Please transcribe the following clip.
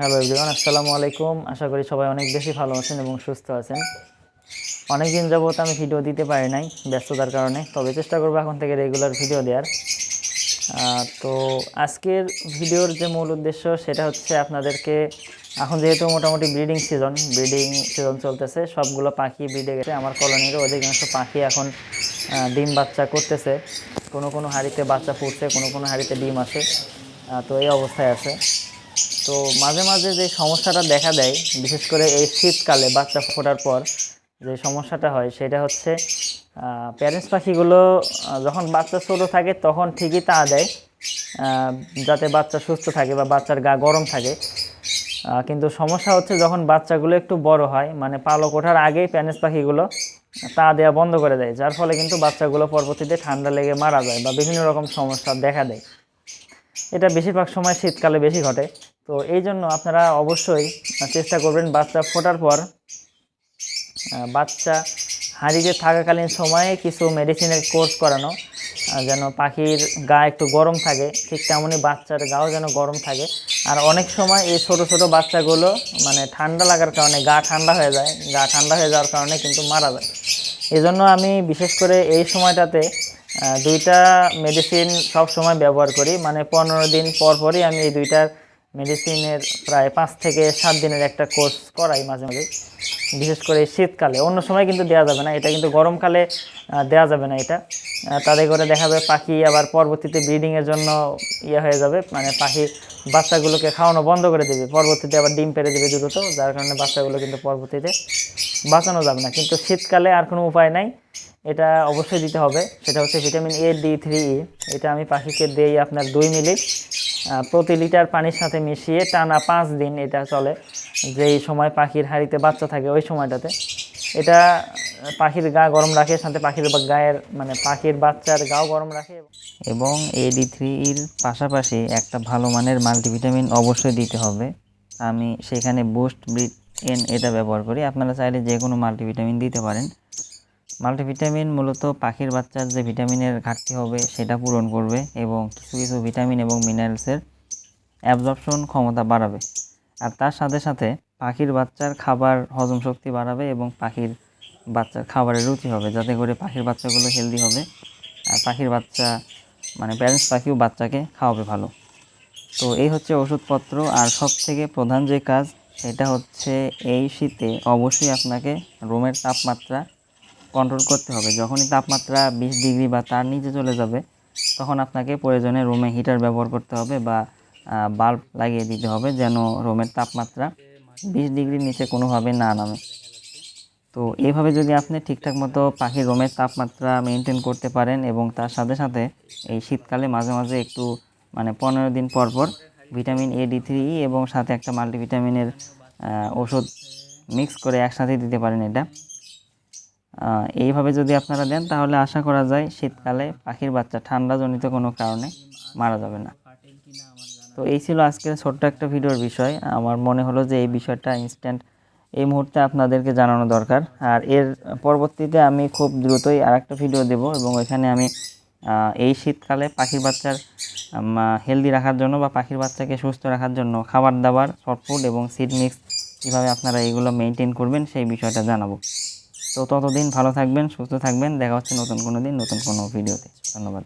Hello everyone আসসালামু আলাইকুম। আশা করি সবাই অনেক বেশি ভালো আছেন এবং সুস্থ আছেন। অনেক দিন যাবত আমি ভিডিও দিতে পারি নাই ব্যস্ততার কারণে তবে চেষ্টা করব এখন থেকে রেগুলার ভিডিও দেওয়ার। তো আজকের ভিডিওর যে মূল উদ্দেশ্য সেটা হচ্ছে আপনাদেরকে এখন যেহেতু মোটামুটি ব্রিডিং সিজন ব্রিডিং সিজন চলতেছে সবগুলো পাখি ব্রিডে গেছে আমার কলোনির অধিকাংশ পাখি এখন ডিম বাচ্চা করতেছে। কোনো কোনো হাঁড়িতে বাচ্চা ফুটছে কোনো কোনো হাঁড়িতে ডিম আহ, তো এই অবস্থায় আছে। তো মাঝে মাঝে যে সমস্যাটা দেখা দেয়, বিশেষ করে এই শীতকালে বাচ্চা ফোটার পর যে সমস্যাটা হয়, সেটা হচ্ছে প্যারেন্টস পাখিগুলো যখন বাচ্চা ছোটো থাকে তখন ঠিকই তা দেয় যাতে বাচ্চা সুস্থ থাকে বা বাচ্চার গা গরম থাকে। কিন্তু সমস্যা হচ্ছে যখন বাচ্চাগুলো একটু বড় হয় মানে পালক ওঠার আগেই প্যারেন্টস পাখিগুলো তা দেওয়া বন্ধ করে দেয়, যার ফলে কিন্তু বাচ্চাগুলো পরবর্তীতে ঠান্ডা লেগে মারা যায় বা বিভিন্ন রকম সমস্যা দেখা দেয়। এটা বেশিরভাগ সময় শীতকালে বেশি ঘটে। তো এই জন্য আপনারা অবশ্যই চেষ্টা করবেন বাচ্চা ফোটার পর বাচ্চা হাঁড়িতে থাকাকালীন সময়ে কিছু মেডিসিনের কোর্স করানো যেন পাখির গা একটু গরম থাকে, ঠিক তেমনই বাচ্চার গাও যেন গরম থাকে। আর অনেক সময় এই ছোট ছোট বাচ্চাগুলো মানে ঠান্ডা লাগার কারণে গা ঠান্ডা হয়ে যায়, গা ঠান্ডা হয়ে যাওয়ার কারণে কিন্তু মারা যায়। এই জন্য আমি বিশেষ করে এই সময়টাতে দুইটা মেডিসিন সব সময় ব্যবহার করি। মানে পনেরো দিন পর পরই আমি এই দুইটার মেডিসিনের প্রায় পাঁচ থেকে সাত দিনের একটা কোর্স করাই মাঝে মাঝে। বিশেষ করে শীতকালে। অন্য সময় কিন্তু দেওয়া যাবে না। এটা কিন্তু গরমকালে দেওয়া যাবে না এটা। তাদের করে দেখা যাবে পাখি আবার পরবর্তীতে ব্রিডিংয়ের জন্য ইয়ে হয়ে যাবে। মানে পাখি বাচ্চাগুলোকে খাওয়ানো বন্ধ করে দেবে। পরবর্তীতে আবার ডিম পেরে দেবে দ্রুত। যার কারণে বাচ্চাগুলো কিন্তু পরবর্তীতে বাঁচানো যাবে না। কিন্তু শীতকালে আর কোনো উপায় নাই। এটা অবশ্যই দিতে হবে। সেটা হচ্ছে ভিটামিন এ ডি থ্রি এটা আমি পাখিকে দেই আপনার দুই মিলি। প্রতি লিটার পানির সাথে মিশিয়ে টানা পাঁচ দিন এটা চলে। যেই সময় পাখির হাঁড়িতে বাচ্চা থাকে, ওই সময়টাতে। এটা পাখির গা গরম রাখে, সাথে পাখির গায়ের মানে পাখির বাচ্চার গাও গরম রাখে। এবং এডি থ্রি এর পাশাপাশি একটা ভালো মানের মাল্টিভিটামিন অবশ্যই দিতে হবে। আমি সেখানে বুস্ট ব্রিড এন এটা ব্যবহার করি। আপনারা চাইলে যে কোনো মাল্টিভিটামিন দিতে পারেন। মাল্টিভিটামিন মূলত পাখির বাচ্চার যে ভিটামিনের ঘাটতি হবে সেটা পূরণ করবে এবং কিছু কিছু ভিটামিন এবং মিনারেলসের অ্যাবজর্পশন ক্ষমতা বাড়াবে। আর তার সাথে সাথে পাখির বাচ্চার খাবার হজম শক্তি বাড়াবে এবং পাখির বাচ্চার খাবারের রুচি হবে, যাতে করে পাখির বাচ্চাগুলো হেলদি হবে। আর পাখির বাচ্চা মানে প্যারেন্টস পাখিও বাচ্চাকে খাওয়াবে ভালো। তো এই হচ্ছে ওষুধপত্র। আর সব থেকে প্রধান যে কাজ, সেটা হচ্ছে এই শীতে অবশ্যই আপনাকে রুমের তাপমাত্রা কন্ট্রোল করতে হবে। যখনই তাপমাত্রা বিশ ডিগ্রি বা তার নিচে চলে যাবে, তখন আপনাকে প্রয়োজনে রুমে হিটার ব্যবহার করতে হবে বা বাল্ব লাগিয়ে দিতে হবে যেন রুমের তাপমাত্রা বিশ ডিগ্রির নিচে কোনোভাবে না নামে। তো এইভাবে যদি আপনি ঠিকঠাক মতো পাখির রুমের তাপমাত্রা মেনটেন করতে পারেন এবং তার সাথে সাথে এই শীতকালে মাঝে মাঝে একটু মানে পনেরো দিন পর পর ভিটামিন এ ডি থ্রি এবং সাথে একটা মাল্টিভিটামিনের ওষুধ মিক্স করে একসাথে দিতে পারেন এটা। এইভাবে যদি আপনারা দেন, তাহলে আশা করা যায় শীতকালে পাখির বাচ্চা ঠান্ডাজনিত কোনো কারণে মারা যাবে না। তো এই ছিল আজকের ছোট্ট একটা ভিডিওর বিষয়। আমার মনে হলো যে এই বিষয়টা ইনস্ট্যান্ট এই মুহূর্তে আপনাদেরকে জানানো দরকার। আর এর পরবর্তীতে আমি খুব দ্রুতই আর একটা ভিডিও দেব এবং ওইখানে আমি এই শীতকালে পাখির বাচ্চার হেলদি রাখার জন্য বা পাখির বাচ্চাকে সুস্থ রাখার জন্য খাবার দাবার শর্ট ফুড এবং সিড মিক্স কীভাবে আপনারা এগুলো মেনটেন করবেন সেই বিষয়টা জানাব। তো ততদিন ভালো থাকবেন, সুস্থ থাকবেন। দেখা হচ্ছে নতুন কোনো দিন, নতুন কোনো ভিডিওতে। ধন্যবাদ।